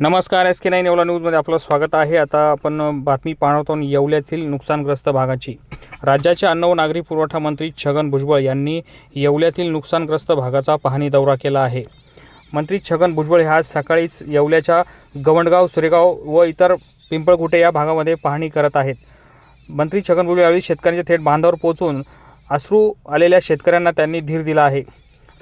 नमस्कार S K nine Yeola न्यूजमध्ये आपलं स्वागत आहे. आता आपण बातमी पाहणार आहोत येवल्यातील नुकसानग्रस्त भागाची. राज्याचे अन्न व नागरी पुरवठा मंत्री छगन भुजबळ यांनी येवल्यातील नुकसानग्रस्त भागाचा पाहणी दौरा केला आहे. मंत्री छगन भुजबळ हे आज सकाळीच येवल्याच्या गवंडगाव सुरेगाव व इतर पिंपळकुटे या भागामध्ये पाहणी करत आहेत. मंत्री छगन भुजबळ यावेळी शेतकऱ्यांच्या थेट बांधावर पोहोचून अश्रू आलेल्या शेतकऱ्यांना त्यांनी धीर दिला आहे.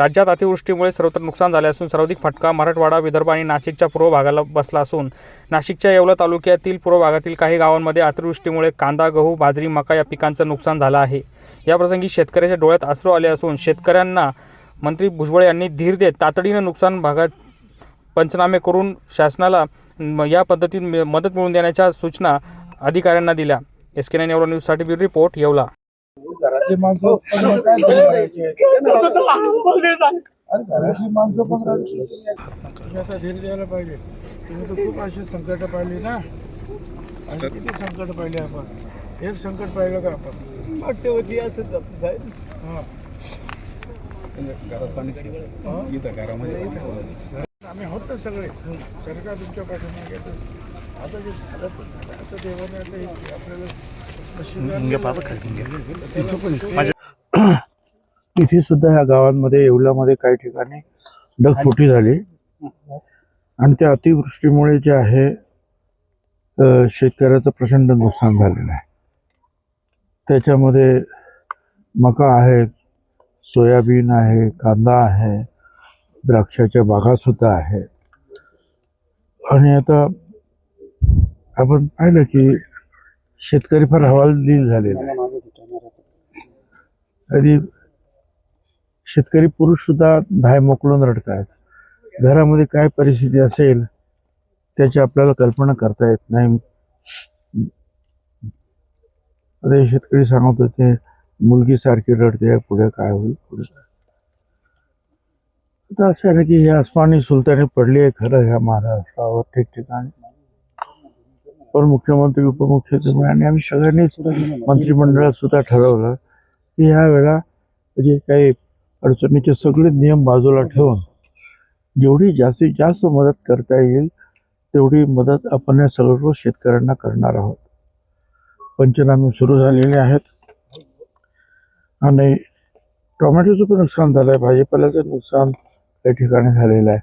राज्यात अतिवृष्टीमुळे सर्वत्र नुकसान झाले असून सर्वाधिक फटका मराठवाडा विदर्भ आणि नाशिकच्या पूर्व भागाला बसला असून नाशिकच्या येवला तालुक्यातील पूर्व भागातील काही गावांमध्ये अतिवृष्टीमुळे कांदा गहू बाजरी मका या पिकांचं नुकसान झालं आहे. याप्रसंगी शेतकऱ्याच्या डोळ्यात अश्रू आले असून शेतकऱ्यांना मंत्री भुजबळ यांनी धीर देत तातडीनं नुकसान भागात पंचनामे करून शासनाला म- या पद्धतीत मदत मिळवून देण्याच्या सूचना अधिकाऱ्यांना दिल्या. एस के नाईन येवला न्यूजसाठी ब्युरो रिपोर्ट येवला. घराची माणसं पण काय करायचे? अरे घराची माणसं पण. तुम्ही आता धीर द्यायला पाहिजे. तुम्ही तर खूप अशी संकट पाहिली ना. आणि किती संकट पाहिले आपण. एक संकट पाहिलं का आपण? असंच झालं, साहेब. हा. आम्ही होत ना सगळे. सरकार तुमच्या पाठीमागे. आता जे झालं. आता देवाने आता हे आपल्याला इथे सुद्धा ह्या गावांमध्ये येवल्यामध्ये काही ठिकाणी ढगफुटी झाली. आणि त्या अतिवृष्टीमुळे जे आहे शेतकऱ्याचं प्रचंड नुकसान झालेलं आहे. त्याच्यामध्ये मका आहे सोयाबीन आहे कांदा आहे द्राक्षाच्या बागा सुद्धा आहे. आणि आता आपण पाहिलं की शेतकरी फार हवालदिल झालेला आहे. आणि शेतकरी पुरुष सुद्धा धाय मोकळून रडत आहेत घरामध्ये काय परिस्थिती असेल त्याची आपल्याला कल्पना करता येत नाही. आता शेतकरी सांगत होते मुलगी सारखी रडते पुढे काय होईल पुढे काय? आता असं आहे ना की ही आसमानी सुलतानी पडली आहे खरं ह्या महाराष्ट्रावर ठिकठिकाणी. पण मुख्यमंत्री उपमुख्यमंत्री आणि आम्ही सगळ्यांनीच मंत्रिमंडळात सुद्धा ठरवलं की ह्या वेळा जे काही अडचणीचे सगळे नियम बाजूला ठेवून जेवढी जास्तीत जास्त मदत करता येईल तेवढी मदत आपण या सर्व शेतकऱ्यांना करणार आहोत. पंचनामे सुरू झालेले आहेत. आणि टोमॅटोचं पण नुकसान झालं आहे भाजीपाल्याचं नुकसान काही ठिकाणी झालेलं आहे.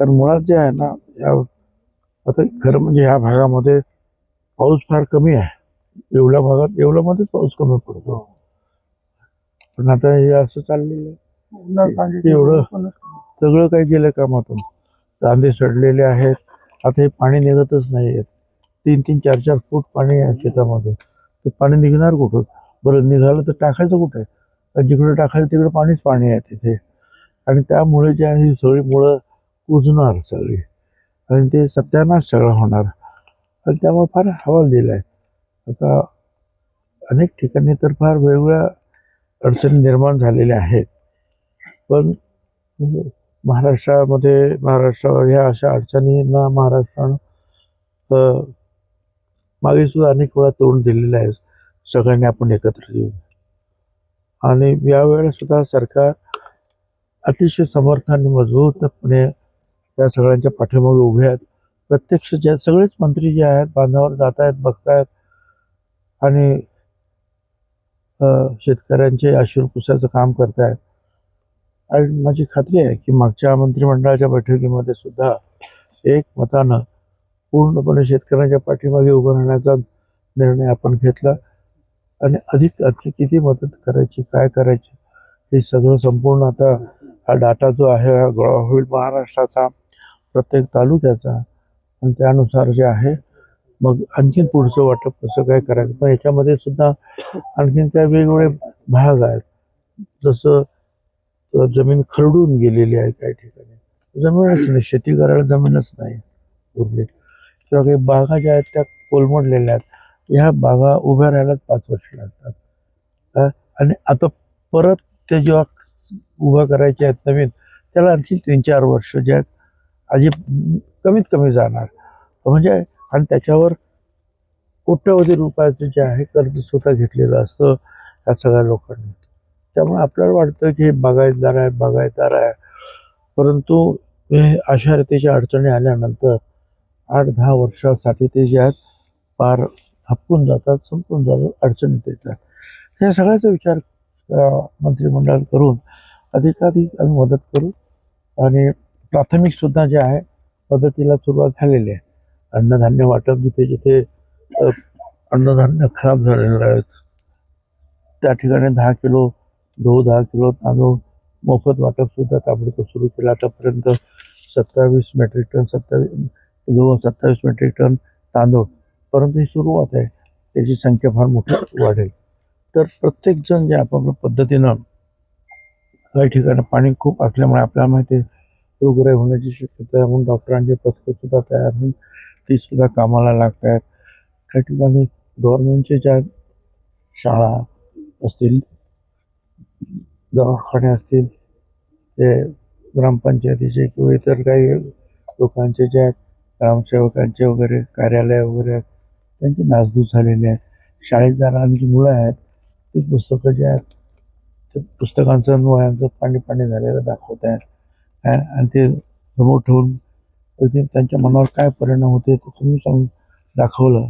कारण मुळात जे आहे ना या आता खरं म्हणजे ह्या भागामध्ये पाऊस फार कमी आहे. येवल्या भागात येवल्यामध्येच पाऊस कमी पडतो. पण आता हे असं चाललेलं आहे. एवढं सगळं काही गेलं कामातून. कांदे सडलेले आहेत. आता हे पाणी निघतच नाही आहेत तीन तीन चार चार फूट पाणी आहे शेतामध्ये. ते पाणी निघणार कुठं? बरं निघालं तर टाकायचं कुठे आणि जिकडे टाकायचं तिकडे पाणीच पाणी आहे तिथे. आणि त्यामुळे जे आहे ही सगळी मुळं कुजणार सगळी. आणि ते सत्यानाश सगळं होणार. आणि त्यामुळे फार हवाल दिला आहे आता अनेक ठिकाणी तर फार वेगवेगळ्या अडचणी निर्माण झालेल्या आहेत. पण महाराष्ट्रामध्ये महाराष्ट्रावर ह्या अशा अडचणींना महाराष्ट्रानं मागे सुद्धा अनेक वेळा तोंड दिलेलं आहे. सगळ्यांनी आपण एकत्र येऊन आणि यावेळेला सुद्धा सरकार अतिशय समर्थ आणि मजबूतपणे त्या सगळ्यांच्या पाठीमागे उभे आहेत. प्रत्यक्ष जे सगळेच मंत्री जे आहेत बांधावर जात आहेत बघतायत आणि शेतकऱ्यांचे अश्रू पुसायचं काम करतायत. आणि माझी खात्री आहे की मागच्या मंत्रिमंडळाच्या बैठकीमध्ये सुद्धा एक मतानं पूर्णपणे शेतकऱ्यांच्या पाठीमागे उभं राहण्याचा निर्णय आपण घेतला. आणि अधिक आणखी किती मदत करायची काय करायची हे सगळं संपूर्ण आता हा डाटा जो आहे हा गोळा होईल महाराष्ट्राचा प्रत्येक तालुक्याचा आणि त्यानुसार जे आहे मग आणखीन पुढचं वाटप कसं काय करायचं? पण याच्यामध्ये सुद्धा आणखीन काय वेगवेगळे भाग आहेत. जसं जमीन खरडून गेलेली आहे काही ठिकाणी. जमीनच नाही शेती करायला जमीनच नाही उरली. किंवा काही बागा ज्या आहेत त्या कोलमडलेल्या आहेत. ह्या बागा उभ्या राहायलाच पाच वर्ष लागतात. आणि आता परत ते जेव्हा उभ्या करायच्या आहेत नवीन त्याला आणखी तीन चार वर्ष जे आहेत आधी कमीत कमी जाणार. म्हणजे आणि त्याच्यावर कोट्यवधी रुपयाचं जे आहे कर्ज स्वतः घेतलेलं असतं या सगळ्या लोकांनी. त्यामुळे आपल्याला वाटतं की हे बागायतदार आहे बागायतदार आहे. परंतु हे अशा रीतीच्या अडचणी आल्यानंतर आठ दहा वर्षासाठी ते जे आहेत पार हपकून जातात संपून जातात अडचणीत येतात. या सगळ्याचा विचार मंत्रिमंडळात करून अधिकाधिक आम्ही मदत करू. आणि प्राथमिकसुद्धा जे आहे पद्धतीला सुरुवात झालेली आहे. अन्नधान्य वाटप जिथे जिथे अन्नधान्य खराब झालेलं आहे. त्या ठिकाणी दहा किलो गहू दहा किलो तांदूळ मोफत वाटप सुद्धा ताबडतोब सुरू केलं. आतापर्यंत सत्तावीस मेट्रिक टन सत्तावीस गहू सत्तावीस मेट्रिक टन तांदूळ. परंतु ही सुरुवात आहे. त्याची संख्या फार मोठी वाढेल. तर प्रत्येकजण जे आपापल्या पद्धतीनं काही ठिकाणी पाणी खूप असल्यामुळे आपल्याला माहिती आहे रोगराई होण्याची शक्यता आहे. म्हणून डॉक्टरांचे पथकसुद्धा तयार होऊन ती सुद्धा कामाला लागत आहेत काही ठिकाणी गव्हर्नमेंटच्या ज्या शाळा असतील दवाखाने असतील ते ग्रामपंचायतीचे किंवा इतर काही लोकांचे जे आहेत ग्रामसेवकांचे वगैरे कार्यालय वगैरे आहेत त्यांची नासधूस झालेली आहे शाळेत जाणारी जी मुलं आहेत ती पुस्तकं जे आहेत ते पुस्तकांचं वयांचं पाणी पाणी झालेलं दाखवत आहेत आणि ते समोर ठेवून ते त्यांच्या मनावर काय परिणाम होते ते तुम्ही सांगून दाखवलं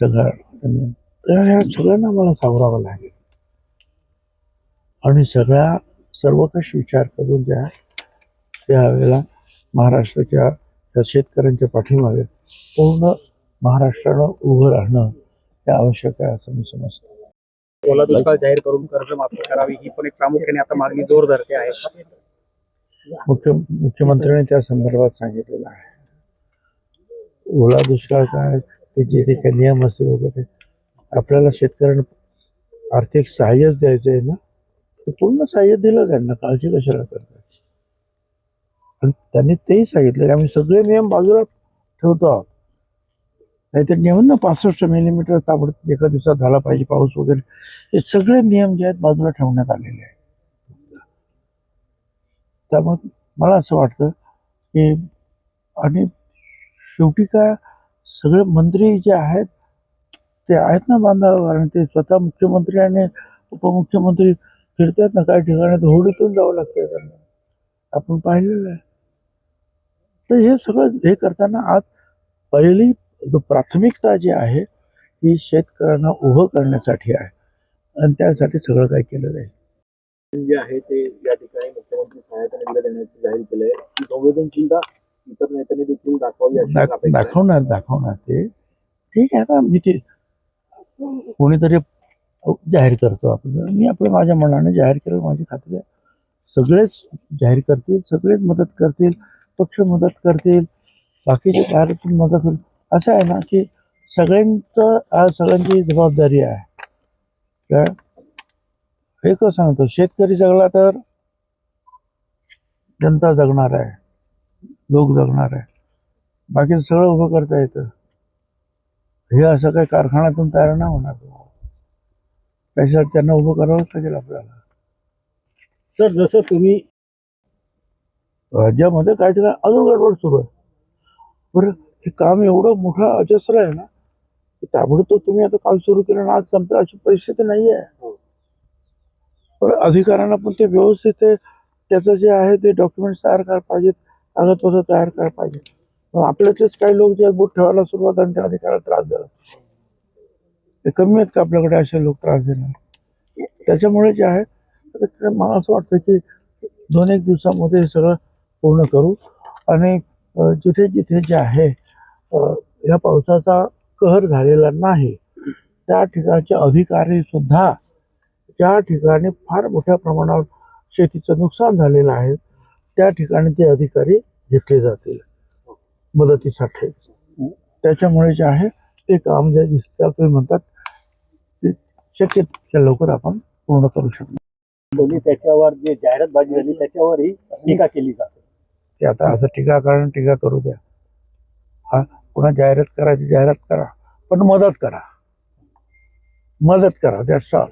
सगळं. तर ह्या सगळ्यांना मला सावरावं लागेल. आणि सगळ्या सर्वकष विचार करून ज्या त्यावेळेला महाराष्ट्राच्या त्या शेतकऱ्यांच्या पाठीमागे पूर्ण महाराष्ट्रानं उभं राहणं हे आवश्यक आहे असं मी समजतो. ओला दुष्काळ जाहीर करून कर्ज माफी करावी ही पण एक प्रामुख्याने आता मागणी जोर धरते आहे. मुख्य मुख्यमंत्र्यांनी त्या संदर्भात सांगितलेलं आहे. ओला दुष्काळ काय? ते जे जे काही नियम असतील वगैरे. आपल्याला शेतकऱ्यांना आर्थिक सहाय्यच द्यायचं आहे ना ते पूर्ण सहाय्य दिलं त्यांना. काळजी कशाला करतात आणि त्यांनी तेही सांगितलं की आम्ही सगळे नियम बाजूला ठेवतो आहोत. नाहीतर नियम ना पासष्ट मिलीमीटर ताबडतोब एका दिवसात झाला पाहिजे पाऊस वगैरे. हे सगळे नियम जे आहेत बाजूला ठेवण्यात आलेले आहेत. त्यामुळे मला असं वाटतं की आणि शेवटी काय सगळे मंत्री जे आहेत ते आहेत ना बांधावर आणि ते स्वतः मुख्यमंत्री आणि उपमुख्यमंत्री फिरतात ना काही ठिकाणी होडीतून जावं लागतं त्यांना. आपण पाहिलेलं आहे. तर हे सगळं हे करताना आज पहिली जो प्राथमिकता जी आहे ही शेतकऱ्यांना उभं करण्यासाठी आहे. आणि त्यासाठी सगळं काही केलं जाईल. जे आहे ते या ठिकाणी मुख्यमंत्री सहायता निधी देण्याचे जाहीर केलंय. ही संवेदनशीलता इतर नेत्यांनी देखील दाखवावी अशी दाख- अपेक्षा आहे. दाखवणार दाखवणार ते. ठीक आहे आता मी ते कोणीतरी जाहीर करतो आपण मी आपल्या माझ्या मनाने जाहीर केलं माझी खात्री आहे. सगळेच जाहीर करतील सगळेच मदत करतील पक्ष मदत करतील बाकीचे कार्यक्रम मदत करतील असं आहे ना की सगळ्यांचं आज सगळ्यांची जबाबदारी आहे. काय? एकच सांगतो? शेतकरी जगला तर जनता जगणार आहे. लोक जगणार आहे. बाकी सगळं उभं करता येतं. हे असं काही कारखान्यातून तयार नाही होणार. त्याच्यासाठी त्यांना उभं करावंच लागेल आपल्याला. सर जसं तुम्ही राज्यामध्ये काही ठिकाणी अजून गडबड सुरू आहे. बरं हे काम एवढं मोठं अजस्र आहे ना की ताबडतोब तुम्ही आता काल सुरू केलं ना आज संपलं अशी परिस्थिती नाही आहे बरं अधिकाऱ्यांना पण ते व्यवस्थित त्याचं जे आहे ते डॉक्युमेंट्स तयार करायला पाहिजेत कागदपत्र तयार करायला पाहिजे आपल्यातलेच काही लोक जे बूट ठेवायला सुरुवात आणि त्या अधिकाऱ्याला त्रास देतात ते कमी आहेत का आपल्याकडे असे लोक त्रास देणार? त्याच्यामुळे जे आहे मला असं वाटतं की दोन एक दिवसामध्ये हे सगळं पूर्ण करू. आणि जिथे जिथे जे आहे या पावसाचा कहर झालेला नाही त्या ठिकाणचे अधिकारी सुद्धा ज्या ठिकाणी फार मोठ्या प्रमाणावर शेतीचं नुकसान झालेलं आहे त्या ठिकाणी ते अधिकारी घेतले जातील. मदतीसाठी. त्याच्यामुळे जे आहे ते काम जे तुम्ही म्हणतात ते शक्य तितक्या लवकर आपण पूर्ण करू शकतो. त्याच्यावर जे जाहिरातबाजी झाली त्याच्यावरही टीका केली जाते. ते आता असं टीका कारण टीका करू द्या. हा पुन्हा जाहिरात करायची जाहिरात करा पण मदत करा. मदत करा दॅट्स ऑल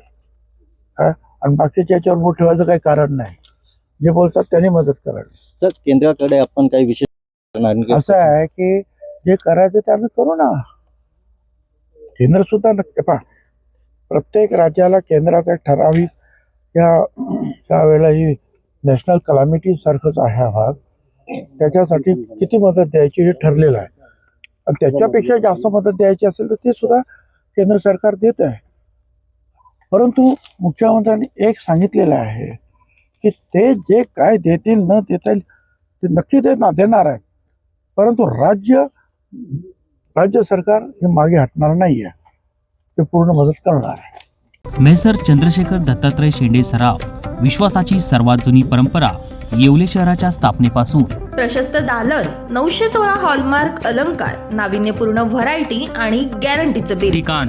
आणि बाकीच्या याच्यावर बोट ठेवायचं काही कारण नाही. जे बोलतात त्यांनी मदत करावी. सर केंद्राकडे आपण काही विशेष. असं आहे की जे करायचं ते आम्ही करू ना. केंद्र सुद्धा नक्की पहा. प्रत्येक राज्याला केंद्राचा ठराविक या त्यावेळेला ही नॅशनल कलामिटी सारखंच आहे हा भाग. त्याच्यासाठी किती मदत द्यायची हे ठरलेलं आहे. आणि त्याच्यापेक्षा जास्त मदत द्यायची असेल तर ते सुद्धा केंद्र सरकार देत आहे. परंतु मुख्यमंत्र्यांनी एक सांगितलेलं आहे की ते जे काय देतील न देता येईल ते नक्की देणार देणार आहे परंतु राज्य राज्य सरकार हे मागे हटणार नाही आहे ते पूर्ण मदत करणार आहे. मेसर चंद्रशेखर दत्तात्रय शेंडे सराव विश्वासाची सर्वात जुनी परंपरा येवले शहराच्या स्थापनेपासून. प्रशस्त दालन नऊशे सोळा हॉलमार्क अलंकार नाविन्यपूर्ण व्हरायटी आणि गॅरंटीचं बिल. ठिकाण.